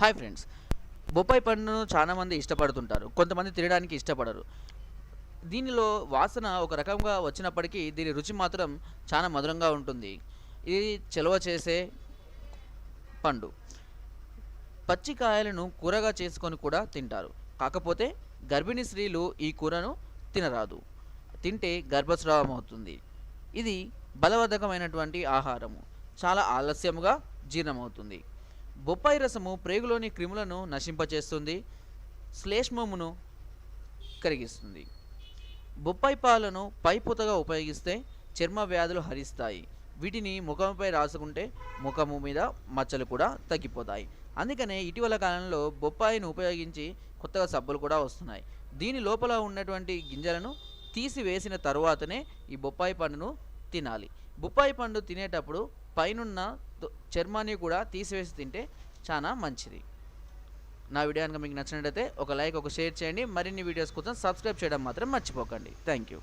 Hi friends బొప్పాయి పండును చాలామంది ఇష్టపడుతుంటారు. కొంతమంది తినడానికి ఇష్టపడరు. దీనిలో వాసన ఒక రకంగా వచ్చినప్పటికీ దీని రుచి మాత్రం చాలా మధురంగా ఉంటుంది. ఇది చలవ చేసే పండు. పచ్చికాయలను కూరగా చేసుకొని కూడా తింటారు. కాకపోతే గర్భిణీ స్త్రీలు ఈ కూరను తినరాదు. తింటే గర్భస్రావం అవుతుంది. ఇది బలవర్ధకమైనటువంటి ఆహారము. చాలా ఆలస్యముగా జీర్ణమవుతుంది. బొప్పాయి రసము ప్రేగులోని క్రిములను నశింపచేస్తుంది శ్లేష్మమును కరిగిస్తుంది. బొప్పాయి పాలను పైపూతగా ఉపయోగిస్తే చర్మ వ్యాధులు హరిస్తాయి. వీటిని ముఖంపై రాసుకుంటే ముఖము మీద మచ్చలు కూడా తగ్గిపోతాయి. అందుకనే ఇటీవల కాలంలో బొప్పాయిని ఉపయోగించి కొత్తగా సబ్బులు కూడా వస్తున్నాయి. దీని లోపల ఉన్నటువంటి గింజలను తీసివేసిన తరువాతనే ఈ బొప్పాయి పండును తినాలి. బొప్పాయి పండు తినేటప్పుడు పైనున్న చర్మాన్ని కూడా తీసివేసి తింటే చాలా మంచిది. నా వీడియో కనుక మీకు నచ్చినట్లయితే ఒక లైక్ ఒక షేర్ చేయండి. మరిన్ని వీడియోస్ కోసం సబ్స్క్రైబ్ చేయడం మాత్రం మర్చిపోకండి. Thank you